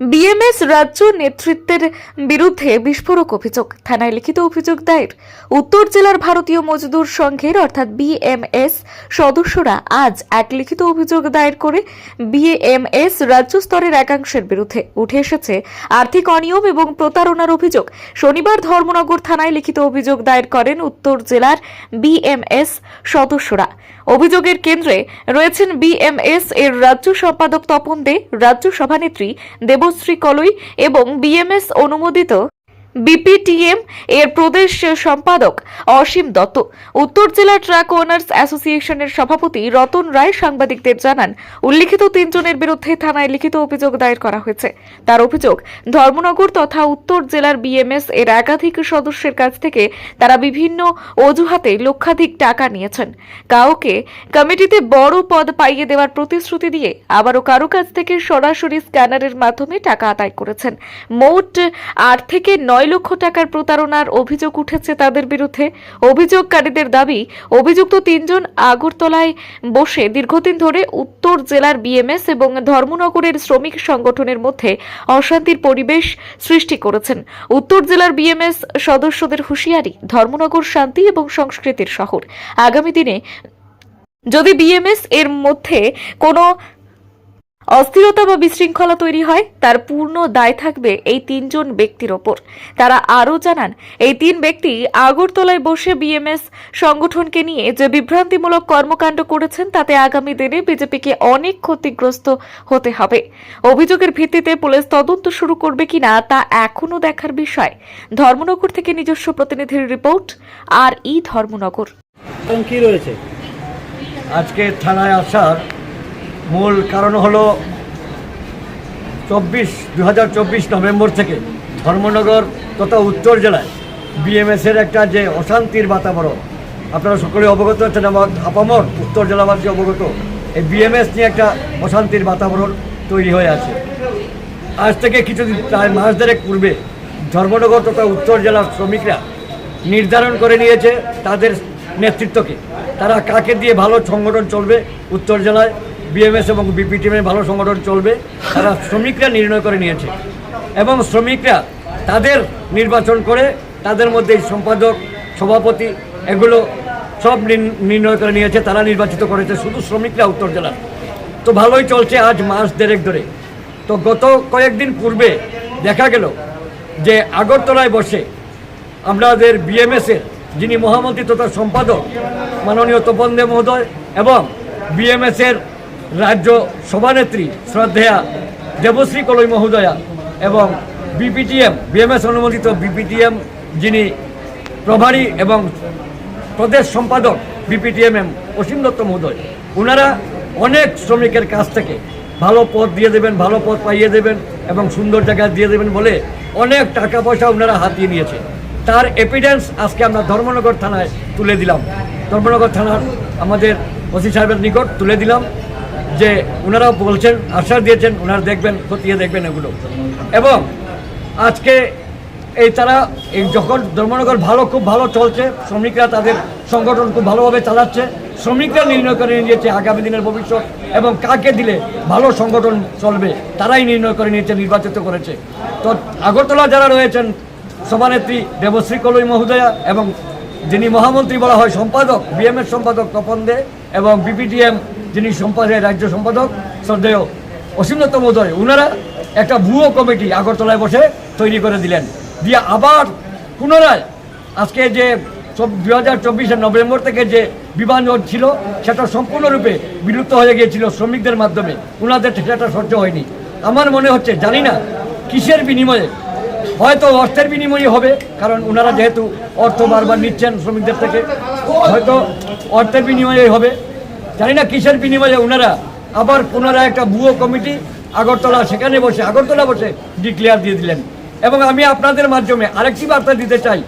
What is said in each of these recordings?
BMS রাজ্য নেতৃত্বের বিরুদ্ধে বিস্ফোরক অভিযোগ, থানায় লিখিত অভিযোগ দায়ের। উত্তর জেলার ভারতীয় মজদুর সংঘের, অর্থাৎ বিএমএস সদস্যরা আজ এক লিখিত অভিযোগ দায়ের করে বিএমএস রাজ্য স্তরের একাংশের বিরুদ্ধে উঠে এসেছে আর্থিক অনিয়ম এবং প্রতারণার অভিযোগ। শনিবার ধর্মনগর থানায় লিখিত অভিযোগ দায়ের করেন উত্তর জেলার বিএমএস সদস্যরা। অভিযোগের কেন্দ্রে রয়েছেন বিএমএস এর রাজ্য সম্পাদক তপন দে, রাজ্য সভানেত্রী দেবশ্রী কলই এবং বিএমএস অনুমোদিত বিপিটিএম এর প্রদেশ সম্পাদক অসীম দত্ত। উত্তর জেলা ট্রাক ওনার্স অ্যাসোসিয়েশনের সভাপতি রতন রায় সাংবাদিকদের জানান, উল্লিখিত তিনজনের বিরুদ্ধে থানায় লিখিত অভিযোগ দায়ের করা হয়েছে। তার অভিযোগ, ধর্মনগর তথা উত্তর জেলার বিএমএস এর একাধিক সদস্যের কাছ থেকে তারা বিভিন্ন অজুহাতে লক্ষাধিক টাকা নিয়েছেন। কাউকে কমিটিতে বড় পদ পাইয়ে দেওয়ার প্রতিশ্রুতি দিয়ে আবারও কারও কাছ থেকে সরাসরি স্ক্যানারের মাধ্যমে টাকা আদায় করেছেন। মোট আট থেকে নয় লক্ষ টাকার প্রতারণার অভিযোগ উঠেছে তাদের বিরুদ্ধে। অভিযোগকারীদের দাবি, অভিযুক্ত তিনজন আগরতলায় বসে দীর্ঘদিন ধরে উত্তর জেলার বিএমএস এবং ধর্মনগরের শ্রমিক সংগঠনের মধ্যে অশান্তির পরিবেশ সৃষ্টি করেছেন। উত্তর জেলার বিএমএস সদস্যদের হুঁশিয়ারি, ধর্মনগর শান্তি এবং সংস্কৃতির শহর। আগামী দিনে যদি বিএমএস এর মধ্যে কোনো অস্থিরতা বা বিশৃঙ্খলা তৈরি হয় তার পূর্ণ দায় থাকবে এই তিনজন ব্যক্তির ওপর। তারা আরও জানান এই তিন ব্যক্তি আগরতলায় বসে বিএমএস সংগঠনকে নিয়ে যে বিভ্রান্তিমূলক কর্মকাণ্ড করেছেন তাতে আগামী দিনে বিজেপিকে অনেক ক্ষতিগ্রস্ত হতে হবে। অভিযোগের ভিত্তিতে পুলিশ তদন্ত শুরু করবে কিনা তা এখনও দেখার বিষয়। ধর্মনগর থেকে নিজস্ব প্রতিনিধির রিপোর্ট আর ই ধর্মনগর। কি রয়েছে? আজকে থানায় আসার মূল কারণ হলো চব্বিশ দু নভেম্বর থেকে ধর্মনগর তথা উত্তর জেলায় বিএমএসের একটা যে অশান্তির বাতাবরণ, আপনারা সকলে অবগত আছেন, আমার আপামর উত্তর জেলাবাসী অবগত, এই বিএমএস নিয়ে একটা অশান্তির বাতাবরণ তৈরি হয়ে আছে। আজ থেকে কিছুদিন, প্রায় মাস দেড়েক পূর্বে ধর্মনগর তথা উত্তর জেলার শ্রমিকরা নির্ধারণ করে নিয়েছে তাদের নেতৃত্বকে। তারা কাকে দিয়ে ভালো সংগঠন চলবে উত্তর জেলায় বিএমএস এবং বিপিটিএমের ভালো সংগঠন চলবে। তারা শ্রমিকরা নির্ণয় করে নিয়েছে। এবং শ্রমিকরা তাদের নির্বাচন করে তাদের মধ্যে সম্পাদক, সভাপতি এগুলো সব নির্ণয় করে নিয়েছে, তারা নির্বাচিত করেছে। শুধু শ্রমিকরা উত্তর জেলার তো ভালোই চলছে আজ মাস দেড়েক ধরে। তো গত কয়েকদিন পূর্বে দেখা গেল যে আগরতলায় বসে আমাদের বিএমএসের যিনি মহামন্ত্রী তথা সম্পাদক মাননীয় তপন দে মহোদয় এবং বিএমএসের রাজ্য সভানেত্রী শ্রদ্ধেয়া দেবশ্রী কলই মহোদয়া এবং বিপিটিএম, বিএমএস অনুমোদিত বিপিটিএম যিনি প্রভারী এবং প্রদেশ সম্পাদক বিপিটিএমএম অসীম দত্ত মহোদয়। ওনারা অনেক শ্রমিকের কাছ থেকে ভালো পদ দিয়ে দেবেন, ভালো পদ পাইয়ে দেবেন এবং সুন্দর জায়গা দিয়ে দেবেন বলে অনেক টাকা পয়সা ওনারা হাতিয়ে নিয়েছে। তার এভিডেন্স আজকে আমরা ধর্মনগর থানায় তুলে দিলাম। ধর্মনগর থানার আমাদের ওসি সাহেবের নিকট তুলে দিলাম। যে ওনারাও বলছেন, আশ্বাস দিয়েছেন, ওনারা দেখবেন, খতিয়ে দেখবেন এগুলো। এবং আজকে এই তারা এই যখন ধর্মনগর ভালো, খুব ভালো চলছে, শ্রমিকরা তাদের সংগঠন খুব ভালোভাবে চালাচ্ছে, শ্রমিকরা নির্ণয় করে নিয়েছে আগামী দিনের ভবিষ্যৎ, এবং কাকে দিলে ভালো সংগঠন চলবে, তারাই নির্ণয় করে নিয়েছে, নির্বাচিত করেছে। তো আগরতলা যারা রয়েছেন, সভানেত্রী দেবশ্রী কলই মহোদয়া এবং যিনি মহামন্ত্রী বলা হয় সম্পাদক, বিএমএস সম্পাদক তপন দে এবং বিপিটিএম যিনি সম্পাদক, রাজ্য সম্পাদক, শ্রদ্ধেয় অসীমদত্ত মহোদয় ওনারা একটা ভুয়ো কমিটি আগরতলায় বসে তৈরি করে দিলেন। দিয়ে আবার পুনরায় আজকে যে দু হাজার চব্বিশের নভেম্বর থেকে যে বিভাজন ছিল, সেটা সম্পূর্ণরূপে বিলুপ্ত হয়ে গিয়েছিল শ্রমিকদের মাধ্যমে। ওনাদের সেটা সহ্য হয়নি। আমার মনে হচ্ছে, জানি না কিসের বিনিময়ে, হয়তো অর্থের বিনিময়ে হবে, কারণ ওনারা যেহেতু অর্থ বারবার নিচ্ছেন শ্রমিকদের থেকে, হয়তো অর্থের বিনিময়ে হবে। জানি না কিসের বিনিময়ে ওনারা আবার পুনরায় একটা ভুয়ো কমিটি আগরতলা, সেখানে বসে, আগরতলা বসে ডিক্লেয়ার দিয়ে দিলেন। এবং আমি আপনাদের মাধ্যমে আরেকটি বার্তা দিতে চাই।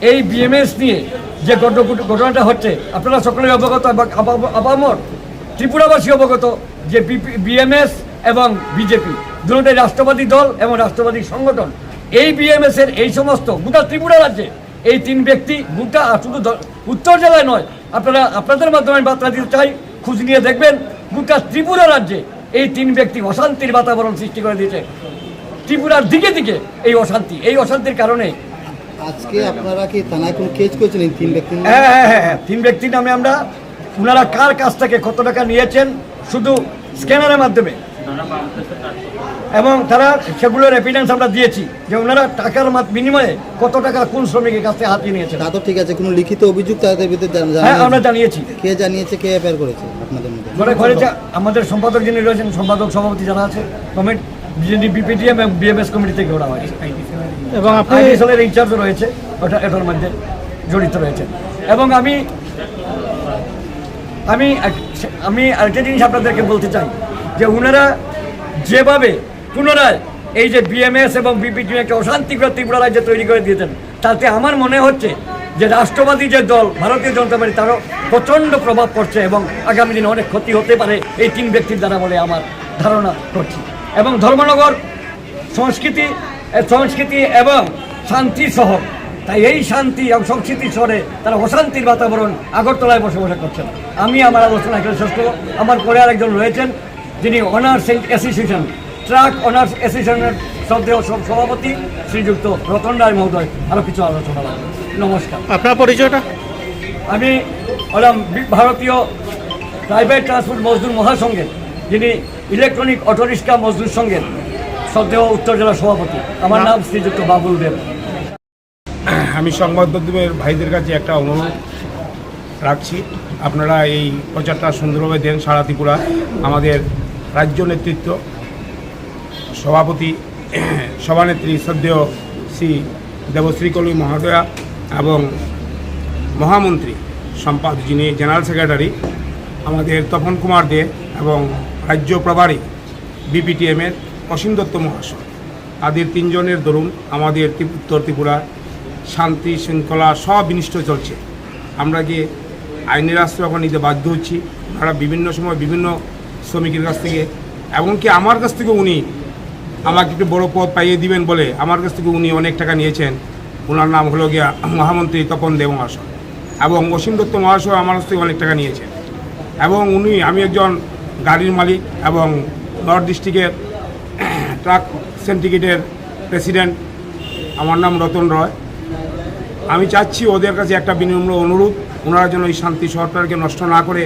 এই বিএমএস নিয়ে যে ঘট- ঘটনাটা হচ্ছে, আপনারা সকলেই অবগত আপাম- ত্রিপুরাবাসী অবগত যে বিএমএস এবং বিজেপি দুটোই রাষ্ট্রবাদী দল এবং রাষ্ট্রবাদী সংগঠন। এই বিএমএস এর এই সমস্ত গোটা ত্রিপুরা রাজ্যে এই তিন ব্যক্তি গোটা শুধু উত্তর জেলায় নয় আপনারা আপনাদের মাধ্যমে আমি বার্তা দিতে চাই খোঁজ নিয়ে দেখবেন গোটা ত্রিপুরা রাজ্যে এই তিন ব্যক্তি অশান্তির বাতাবরণ সৃষ্টি করে দিয়েছে। ত্রিপুরার দিকে দিকে এই অশান্তি এই অশান্তির কারণে। আজকে আপনারা কি থানায় কোনো কেস করেছিলেন তিন ব্যক্তি হ্যাঁ হ্যাঁ হ্যাঁ হ্যাঁ তিন ব্যক্তির নামে আমরা ওনারা কার কাছ থেকে কত টাকা নিয়েছেন? শুধু স্ক্যানারের মাধ্যমে। এবং তারা সেগুলোর এভিডেন্স আমরা দিয়েছি যে ওনারা টাকার মাত- বিনিময়ে কত টাকা কোন শ্রমিকের কাছ থেকে হাতিয়ে নিয়েছেন তা তো ঠিক আছে কোনো লিখিত অভিযোগ তাদের বিরুদ্ধে জানা- হ্যাঁ আমরা জানিয়েছি। কে জানিয়েছে কে এফআইআর করেছে আপনাদের মধ্যে? ঘরে ঘরে যে আমাদের সম্পাদক যিনি রয়েছেন সম্পাদক সভাপতি যারা আছে কমিটি যিনি বিপিটিএম এবং বিএমএস কমিটি থেকে ওরা হয়েছে এবং আপনি আইডিএসএলের ইনচার্জও রয়েছে ওটা এটার মধ্যে জড়িত রয়েছে। এবং আমি আমি আমি আরেকটা জিনিস আপনাদেরকে বলতে চাই। যে ওনারা যেভাবে পুনরায় এই যে বিএমএস এবং বিপিটি একটা অশান্তিকর ত্রিপুরা রাজ্যে তৈরি করে দিয়েছেন, তাতে আমার মনে হচ্ছে যে রাষ্ট্রবাদী যে দল, ভারতীয় জনতা পার্টি, তারও প্রচণ্ড প্রভাব পড়ছে এবং আগামী দিনে অনেক ক্ষতি হতে পারে এই তিন ব্যক্তির দ্বারা বলে আমার ধারণা করছি। এবং ধর্মনগর সংস্কৃতি সংস্কৃতি এবং শান্তি শহর, তাই এই শান্তি এবং সংস্কৃতি শহরে তারা অশান্তির বাতাবরণ আগরতলায় বসে বসে করছেন। আমি আমার আলোচনা এখানে শেষ করব। আমার পরে আরেকজন রয়েছেন যিনি অনার্স অ্যাসোসিয়েশন ট্রাক অনার্স অ্যাসোসিয়েশনের শ্রদ্ধেয় সব সভাপতি শ্রীযুক্ত রতন রায় মহোদয়। আরও কিছু আলোচনা নমস্কার। আপনার পরিচয়টা? আমি হলাম ভারতীয় প্রাইভেট ট্রান্সপোর্ট মজদুর মহাসংঘের যিনি ইলেকট্রনিক অটোরিক্সা মজদুর সংঘের শ্রদ্ধেয় উত্তর জেলা সভাপতি। আমার নাম শ্রীযুক্ত বাবুল দেব। আমি সংবাদ মাধ্যমের ভাইদের কাছে একটা অনুরোধ রাখছি। আপনারা এই প্রচারটা সুন্দরভাবে দেন সারা ত্রিপুরা। আমাদের রাজ্য নেতৃত্ব, সভাপতি, সভানেত্রী শ্রদ্ধেয় শ্রী দেবশ্রী কলুই মহোদয়া এবং মহামন্ত্রী সম্পাদ যিনি জেনারেল সেক্রেটারি, আমাদের তপন কুমার দে এবং রাজ্য প্রভারী বিপিটিএমের অসীম দত্ত মহাশয়। তাদের তিনজনের দরুন আমাদের ত্রি- উত্তর ত্রিপুরা শান্তি শৃঙ্খলা সব বিনিষ্ট চলছে। আমরা যে আইনের আশ্রয় নিতে বাধ্য হচ্ছি। ওনারা বিভিন্ন সময় বিভিন্ন শ্রমিকের কাছ থেকে। এমনকি আমার কাছ থেকে উনি আমাকে একটু বড় পদ পাইয়ে দিবেন বলে আমার কাছ থেকে উনি অনেক টাকা নিয়েছেন। ওনার নাম হলো গিয়া মহামন্ত্রী তপন দেব মহাশয়। এবং অসীম দত্ত মহাশয় আমার কাছ থেকে অনেক টাকা নিয়েছেন। এবং উনি, আমি একজন গাড়ির মালিক এবং নর্থ ডিস্ট্রিক্টের ট্রাক সিন্ডিকেটের প্রেসিডেন্ট। আমার নাম রতন রয়। আমি চাচ্ছি ওদের কাছে একটা বিনম্র অনুরোধ। ওনারা যেন এই শান্তি শহরটাকে নষ্ট না করে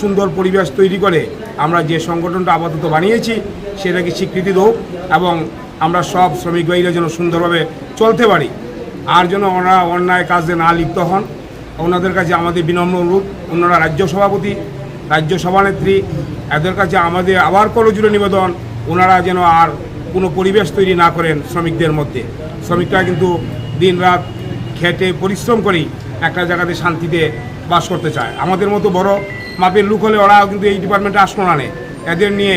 সুন্দর পরিবেশ তৈরি করে, আমরা যে সংগঠনটা আপাতত বানিয়েছি সেটাকে স্বীকৃতি দেব এবং আমরা সব শ্রমিক ভাইরা যেন সুন্দরভাবে চলতে পারি। আর যেন ওনারা অন্যায় কাজে না লিপ্ত হন, ওনাদের কাছে আমাদের বিনম্র অনুরোধ। ওনারা রাজ্য সভাপতি, রাজ্য সভানেত্রী, এদের কাছে আমাদের আবার করজুড়ে নিবেদন, ওনারা যেন আর কোনো পরিবেশ তৈরি না করেন শ্রমিকদের মধ্যে। শ্রমিকরা কিন্তু দিন রাত খেটে পরিশ্রম করেই একটা জায়গাতে শান্তিতে বাস করতে চায়। আমাদের মতো বড় মাপের লোক হলে ওরা কিন্তু এই ডিপার্টমেন্টে আসলো না। এদের নিয়ে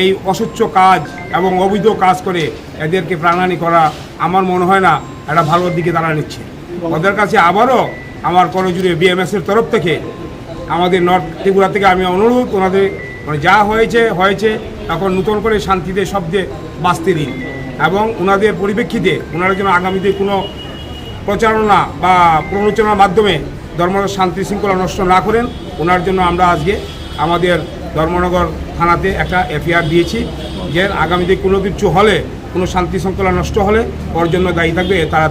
এই অস্বচ্ছ কাজ এবং অবৈধ কাজ করে এদেরকে প্রাণহানি করা আমার মনে হয় না একটা ভালোর দিকে তারা নিচ্ছে। ওদের কাছে আবারও আমার করজুড়ে বিএমএসের তরফ থেকে আমাদের নর্থ ত্রিপুরা থেকে আমি অনুরোধ, ওনাদের মানে যা হয়েছে হয়েছে এখন নতুন করে শান্তিতে শব্দে বাঁচতে দিন। এবং ওনাদের পরিপ্রেক্ষিতে ওনারা যেন আগামীতে কোনো প্রচারণা বা প্ররোচনার মাধ্যমে ধর্মনগর শান্তি শৃঙ্খলা নষ্ট না করেন, ওনার জন্য আমরা আজকে আমাদের ধর্মনগর থানাতে একটা এফআইআর দিয়েছি, যে আগামীতে কোনো কিছু হলে, কোনো শান্তি শৃঙ্খলা নষ্ট হলে ওর জন্য দায়ী থাকবে তারা